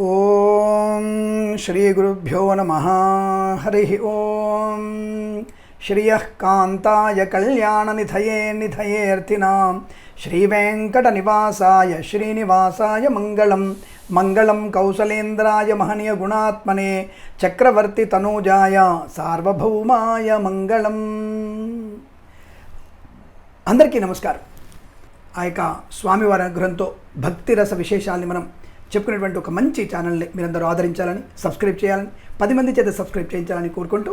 ఓం శ్రీ గురుభ్యో నమ. హరి ఓం. శ్రియ కాంతాయ కళ్యాణ నిధయే నిధయేర్థినాం శ్రీవేంకట నివాసాయ శ్రీనివాసాయ మంగళం. మంగళం కౌసలేంద్రాయ మహనీయ గుణాత్మనే చక్రవర్తి తనూజాయ సార్వభౌమాయ మంగళం. అందరికీ నమస్కారం. ఆ యొక్క స్వామివారి అనుగ్రహంతో భక్తిరస విశేషాన్ని మనం చెప్పుకునేటువంటి ఒక మంచి ఛానల్ని మీరందరూ ఆదరించాలని సబ్స్క్రైబ్ చేయాలని పది మంది చేత సబ్స్క్రైబ్ చేయించాలని కోరుకుంటూ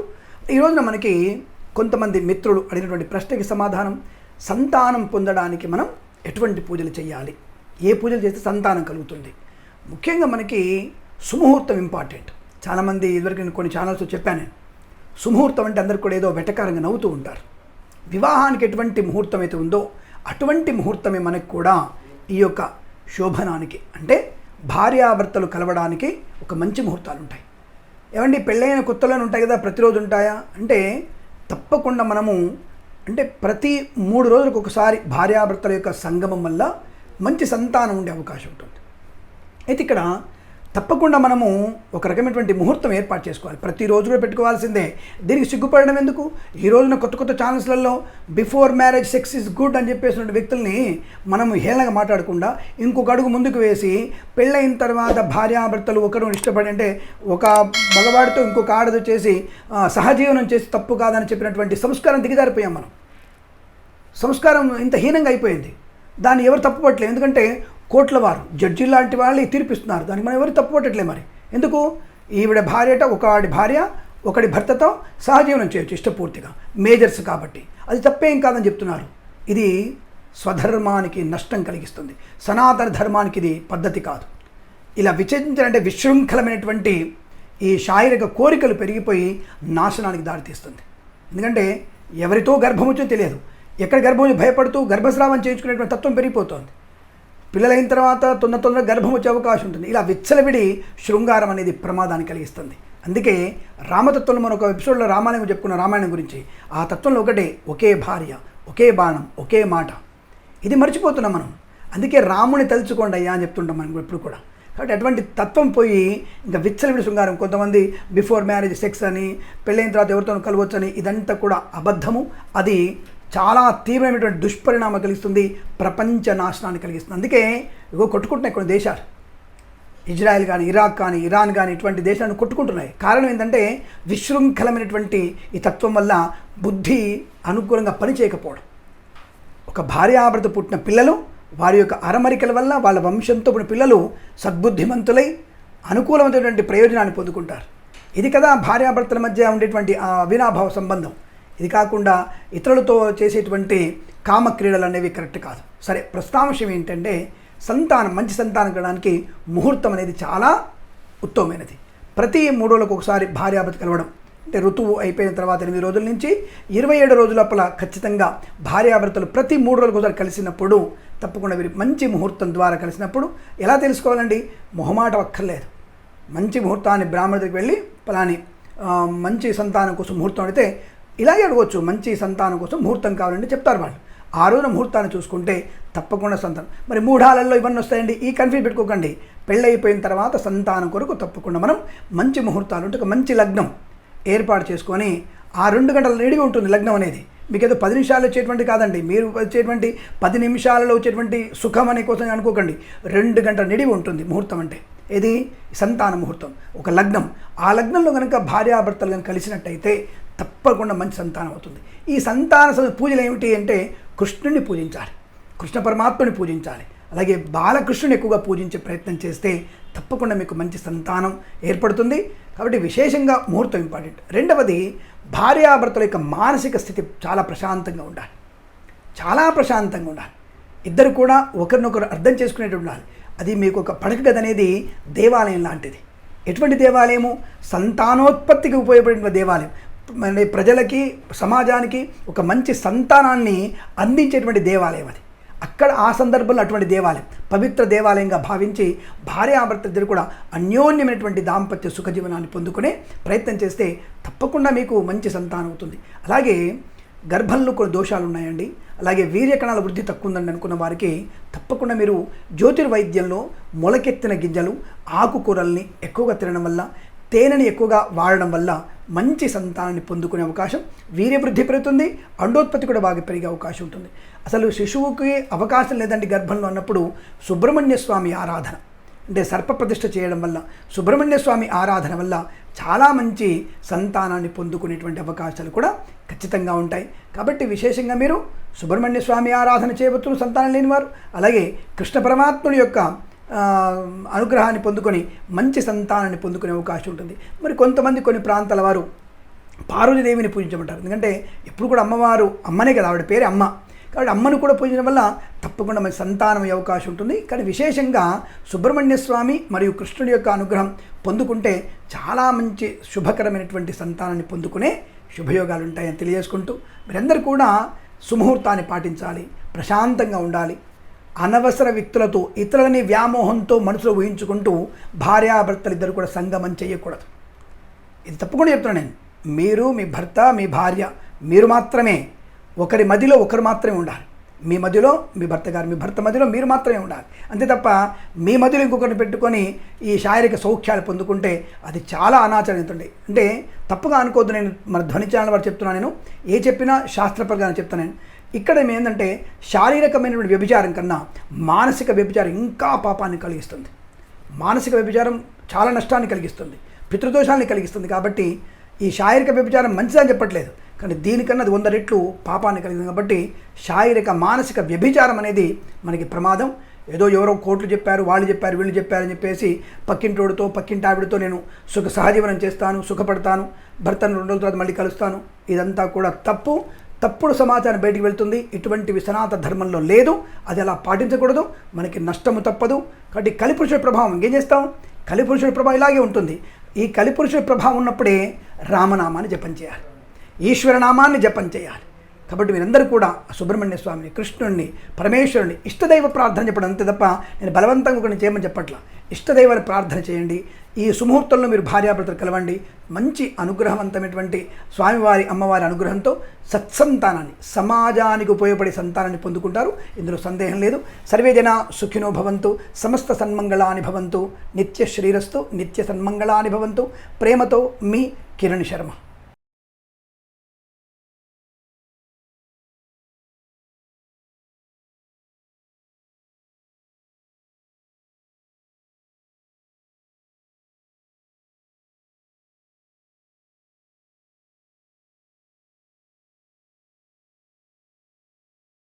ఈ రోజున మనకి కొంతమంది మిత్రులు అడిగినటువంటి ప్రశ్నకి సమాధానం సంతానం పొందడానికి మనం ఎటువంటి పూజలు చేయాలి? ఏ పూజలు చేస్తే సంతానం కలుగుతుంది? ముఖ్యంగా మనకి సుముహూర్తం ఇంపార్టెంట్ చాలామంది ఇదివరకు నేను కొన్ని ఛానల్స్ చెప్పాను. నేను సుముహూర్తం అంటే అందరు కూడా ఏదో వెటకారంగా నవ్వుతూ ఉంటారు. వివాహానికి ఎటువంటి ముహూర్తం అయితే ఉందో అటువంటి ముహూర్తమే మనకు కూడా ఈ యొక్క శోభనానికి అంటే భార్యాభర్తలు కలవడానికి ఒక మంచి ముహూర్తాలు ఉంటాయి ఏమండి పెళ్ళైన కొత్తలను ఉంటాయి కదా ప్రతిరోజు ఉంటాయా? అంటే తప్పకుండా మనము అంటే ప్రతి మూడు రోజులకు ఒకసారి భార్యాభర్తల యొక్క సంగమం వల్ల మంచి సంతానం ఉండే అవకాశం ఉంటుంది. అయితే ఇక్కడ తప్పకుండా మనము ఒక రకమైనటువంటి ముహూర్తం ఏర్పాటు చేసుకోవాలి. ప్రతిరోజు కూడా పెట్టుకోవాల్సిందే. దీనికి సిగ్గుపడడం ఎందుకు? ఈ రోజున కొత్త కొత్త ఛానల్స్లలో before marriage sex is good అని చెప్పేసిన వ్యక్తుల్ని మనం హేళనగా మాట్లాడకుండా ఇంకొక అడుగు ముందుకు వేసి పెళ్ళైన తర్వాత భార్యాభర్తలు ఒకరు ఇష్టపడి అంటే ఒక మగవాడితో ఇంకొక ఆడది చేసి సహజీవనం చేసి తప్పు కాదని చెప్పినటువంటి సంస్కారం దిగజారిపోయాం మనం. సంస్కారం ఇంత హీనంగా అయిపోయింది. దాన్ని ఎవరు తప్పుపట్టలేదు ఎందుకంటే కోట్ల వారు జడ్జి లాంటి వాళ్ళు తీర్పిస్తున్నారు. దానికి మనం ఎవరు తప్పుపట్టట్లే మరి? ఎందుకు? ఈవిడ భార్యట ఒకడి భార్య ఒకడి భర్తతో సహజీవనం చేయొచ్చు ఇష్టపూర్తిగా మేజర్స్ కాబట్టి. అది తప్పేం కాదని చెప్తున్నారు. ఇది స్వధర్మానికి నష్టం కలిగిస్తుంది. సనాతన ధర్మానికి ఇది పద్ధతి కాదు. ఇలా విచరించాలంటే విశృంఖలమైనటువంటి ఈ శారీరక కోరికలు పెరిగిపోయి నాశనానికి దారితీస్తుంది ఎందుకంటే ఎవరితో గర్భం వచ్చో తెలియదు. ఎక్కడ గర్భం భయపడుతూ గర్భస్రావం చేయించుకునేటువంటి తత్వం పెరిగిపోతుంది. పిల్లలైన తర్వాత తొందర తొందర గర్భం వచ్చే అవకాశం ఉంటుంది. ఇలా విచ్చలవిడి శృంగారం అనేది ప్రమాదాన్ని కలిగిస్తుంది. అందుకే రామతత్వంలో మనం ఒక ఎపిసోడ్లో రామాయణం చెప్పుకున్న రామాయణం గురించి. ఆ తత్వంలో ఒకటే ఒకే భార్య ఒకే బాణం ఒకే మాట. ఇది మర్చిపోతున్నాం మనం. అందుకే రాముని తలుచుకోండి అయ్యా అని చెప్తుంటాం మనం ఎప్పుడు కూడా. కాబట్టి అటువంటి తత్వం పోయి ఇంకా విచ్చలవిడి శృంగారం కొంతమంది బిఫోర్ మ్యారేజ్ సెక్స్ అని పెళ్ళైన తర్వాత ఎవరితోనూ కలవచ్చు అని ఇదంతా కూడా అబద్ధము. అది చాలా తీవ్రమైనటువంటి దుష్పరిణామం కలిగిస్తుంది ప్రపంచ నాశనాన్ని కలిగిస్తుంది. అందుకే ఇగో కొట్టుకుంటున్నాయి కొన్ని దేశాలు. ఇజ్రాయెల్ కానీ ఇరాక్ కానీ ఇరాన్ కానీ ఇటువంటి దేశాలను కొట్టుకుంటున్నాయి. కారణం ఏంటంటే విశృంఖలమైనటువంటి ఈ తత్వం వల్ల బుద్ధి అనుకూలంగా పనిచేయకపోవడం ఒక భార్యాభర్త పుట్టిన పిల్లలు వారి యొక్క అరమరికల వల్ల వాళ్ళ వంశంతో పుట్టిన పిల్లలు సద్బుద్ధిమంతులై అనుకూలమైనటువంటి ప్రయోజనాన్ని పొందుకుంటారు. ఇది కదా భార్యాభర్తల మధ్య ఉండేటువంటి ఆ అవినాభావ సంబంధం. ఇది కాకుండా ఇతరులతో చేసేటువంటి కామక్రీడలు అనేవి కరెక్ట్ కాదు. సరే ప్రస్తాంశం ఏంటంటే సంతానం మంచి సంతానం కలడానికి ముహూర్తం అనేది చాలా ఉత్తమమైనది. ప్రతి మూడు రోజులకు ఒకసారి భార్యాభర్త కలవడం అంటే ఋతువు అయిపోయిన తర్వాత ఎనిమిది రోజుల నుంచి ఇరవై ఏడు రోజుల లోపల ఖచ్చితంగా భార్యాభర్తలు ప్రతి మూడు రోజులకు ఒకసారి కలిసినప్పుడు తప్పకుండా వీరి మంచి ముహూర్తం ద్వారా కలిసినప్పుడు ఎలా తెలుసుకోవాలండి? మొహమాట ఒక్కర్లేదు. మంచి ముహూర్తాన్ని బ్రాహ్మణ దగ్గరికి వెళ్ళి పలాని మంచి సంతానం కోసం ముహూర్తం అడిగితే ఇలాగే అడగవచ్చు మంచి సంతానం కోసం ముహూర్తం కావాలంటే చెప్తారు వాళ్ళు. ఆ రోజున ముహూర్తాన్ని చూసుకుంటే తప్పకుండా సంతానం. మరి మూఢాలలో ఇవన్నీ వస్తాయండి ఈ కన్ఫ్యూజ్ పెట్టుకోకండి. పెళ్ళైపోయిన తర్వాత సంతానం కొరకు తప్పకుండా మనం మంచి ముహూర్తాలు ఉంటే ఒక మంచి లగ్నం ఏర్పాటు చేసుకొని ఆ రెండు గంటల నిడివి ఉంటుంది లగ్నం అనేది. మీకు ఏదో పది నిమిషాలు వచ్చేటువంటి కాదండి మీరు వచ్చేటువంటి పది నిమిషాలలో వచ్చేటువంటి సుఖం అనే కోసం అనుకోకండి. రెండు గంటల నిడివి ఉంటుంది ముహూర్తం అంటే. ఇది సంతాన ముహూర్తం. ఒక లగ్నం. ఆ లగ్నంలో కనుక భార్యాభర్తలు కనుక కలిసినట్టయితే తప్పకుండా మంచి సంతానం అవుతుంది. ఈ సంతాన పూజలు ఏమిటి అంటే కృష్ణుని పూజించాలి. కృష్ణ పరమాత్మని పూజించాలి. అలాగే బాలకృష్ణుని ఎక్కువగా పూజించే ప్రయత్నం చేస్తే తప్పకుండా మీకు మంచి సంతానం ఏర్పడుతుంది. కాబట్టి విశేషంగా ముహూర్తం ఇంపార్టెంట్. రెండవది భార్యాభర్తల యొక్క మానసిక స్థితి చాలా ప్రశాంతంగా ఉండాలి. చాలా ప్రశాంతంగా ఉండాలి. ఇద్దరు కూడా ఒకరినొకరు అర్థం చేసుకునేట్టు ఉండాలి. అది మీకు ఒక పడక గది అనేది దేవాలయం లాంటిది. ఎటువంటి దేవాలయము? సంతానోత్పత్తికి ఉపయోగపడిన దేవాలయం. మన ప్రజలకి సమాజానికి ఒక మంచి సంతానాన్ని అందించేటువంటి దేవాలయం అది. అక్కడ ఆ సందర్భంలో అటువంటి దేవాలయం పవిత్ర దేవాలయంగా భావించి భార్యాభర్త ఇద్దరు కూడా అన్యోన్యమైనటువంటి దాంపత్య సుఖజీవనాన్ని పొందుకునే ప్రయత్నం చేస్తే తప్పకుండా మీకు మంచి సంతానం అవుతుంది. అలాగే గర్భంలో కొన్ని దోషాలు ఉన్నాయండి. అలాగే వీర్య కణాల వృద్ధి తక్కువ ఉందండి అనుకున్న వారికి తప్పకుండా మీరు జ్యోతిర్వైద్యంలో మొలకెత్తిన గింజలు ఆకుకూరల్ని ఎక్కువగా తినడం వల్ల తేనెని ఎక్కువగా వాడడం వల్ల మంచి సంతానాన్ని పొందుకునే అవకాశం వీర్యవృద్ధి పెరుగుతుంది అండోత్పత్తి కూడా బాగా పెరిగే అవకాశం ఉంటుంది. అసలు శిశువుకి అవకాశం లేదండి గర్భంలో అన్నప్పుడు సుబ్రహ్మణ్య స్వామి ఆరాధన. అంటే సర్పప్రతిష్ఠ చేయడం వల్ల సుబ్రహ్మణ్య స్వామి ఆరాధన వల్ల చాలా మంచి సంతానాన్ని పొందుకునేటువంటి అవకాశాలు కూడా ఖచ్చితంగా ఉంటాయి. కాబట్టి విశేషంగా మీరు సుబ్రహ్మణ్య స్వామి ఆరాధన చేయవచ్చు సంతానం లేనివారు. అలాగే కృష్ణ పరమాత్ముడి యొక్క అనుగ్రహాన్ని పొందుకొని మంచి సంతానాన్ని పొందుకునే అవకాశం ఉంటుంది. మరి కొంతమంది కొన్ని ప్రాంతాల వారు పార్వతీదేవిని పూజించమంటారు. ఎందుకంటే ఎప్పుడు కూడా అమ్మవారు అమ్మనే కదా ఆవిడ పేరు అమ్మ. కాబట్టి అమ్మను కూడా పూజించడం వల్ల తప్పకుండా మంచి సంతానం అయ్యే అవకాశం ఉంటుంది. కానీ విశేషంగా సుబ్రహ్మణ్య స్వామి మరియు కృష్ణుడి యొక్క అనుగ్రహం పొందుకుంటే చాలా మంచి శుభకరమైనటువంటి సంతానాన్ని పొందుకునే శుభయోగాలు ఉంటాయని తెలియజేసుకుంటూ మీరందరూ కూడా సుముహూర్తాన్ని పాటించాలి ప్రశాంతంగా ఉండాలి. అనవసర వ్యక్తులతో ఇతరులని వ్యామోహంతో మనసులో ఊహించుకుంటూ భార్యాభర్తలు ఇద్దరు కూడా సంగమం చేయకూడదు. ఇది తప్పకుండా చెప్తున్నాను నేను. మీరు మీ భర్త మీ భార్య మీరు మాత్రమే ఒకరి మదిలో ఒకరు మాత్రమే ఉండాలి. మీ మధ్యలో మీ భర్త గారు మీ భర్త మధ్యలో మీరు మాత్రమే ఉండాలి. అంతే తప్ప మీ మధ్యలో ఇంకొకరిని పెట్టుకొని ఈ శారీరక సౌఖ్యాలు పొందుకుంటే అది చాలా అనాచరణితుంది అంటే తప్పుగా అనుకోవద్దు నేను మన ధ్వని ఛానల్ వారు చెప్తున్నాను నేను. ఏ చెప్పినా శాస్త్రపరంగా చెప్తాను నేను. ఇక్కడ ఏంటంటే శారీరకమైనటువంటి వ్యభిచారం కన్నా మానసిక వ్యభిచారం ఇంకా పాపాన్ని కలిగిస్తుంది. మానసిక వ్యభిచారం చాలా నష్టాన్ని కలిగిస్తుంది. పితృదోషాన్ని కలిగిస్తుంది కాబట్టి ఈ శారీరక వ్యభిచారం మంచిదని చెప్పట్లేదు. కానీ దీనికన్నా అది వంద రెట్లు పాపాన్ని కలిగింది కాబట్టి శారీరక మానసిక వ్యభిచారం అనేది మనకి ప్రమాదం. ఏదో ఎవరో కోట్లు చెప్పారు వాళ్ళు చెప్పారు వీళ్ళు చెప్పారని చెప్పేసి పక్కింటోడితో పక్కింటి ఆవిడతో నేను సుఖ సహజీవనం చేస్తాను సుఖపడతాను భర్తను రెండు రోజుల తర్వాత మళ్ళీ కలుస్తాను. ఇదంతా కూడా తప్పు. తప్పుడు సమాచారం బయటికి వెళ్తుంది. ఇటువంటివి సనాతన ధర్మంలో లేదు. అది అలా పాటించకూడదు. మనకి నష్టము తప్పదు. కాబట్టి కలిపురుషుడి ప్రభావం ఏం చేస్తాం? కలిపురుషుడి ప్రభావం ఇలాగే ఉంటుంది. ఈ కలిపురుషుడి ప్రభావం ఉన్నప్పుడే రామనామాన్ని జపం చేయాలి. ఈశ్వరనామాన్ని జపం చేయాలి. కాబట్టి మీరందరూ కూడా సుబ్రహ్మణ్య స్వామిని కృష్ణుడిని పరమేశ్వరుని ఇష్టదైవ ప్రార్థన చెప్పడం అంతే తప్ప నేను బలవంతంగా కొన్ని చేయమని చెప్పట్ల. ఇష్టదైవాన్ని ప్రార్థన చేయండి. ఈ సుముహూర్తంలో మీరు భార్యాభర్తలు కలవండి. మంచి అనుగ్రహవంతమైనటువంటి స్వామివారి అమ్మవారి అనుగ్రహంతో సత్సంతానాన్ని సమాజానికి ఉపయోగపడే సంతానాన్ని పొందుకుంటారు. ఇందులో సందేహం లేదు. సర్వే జన సుఖినో భవంతు సమస్త సన్మంగళాని భవంతు నిత్య శరీరస్తు నిత్య సన్మంగళాని భవంతు ప్రేమతో మీ కిరణ్ శర్మ.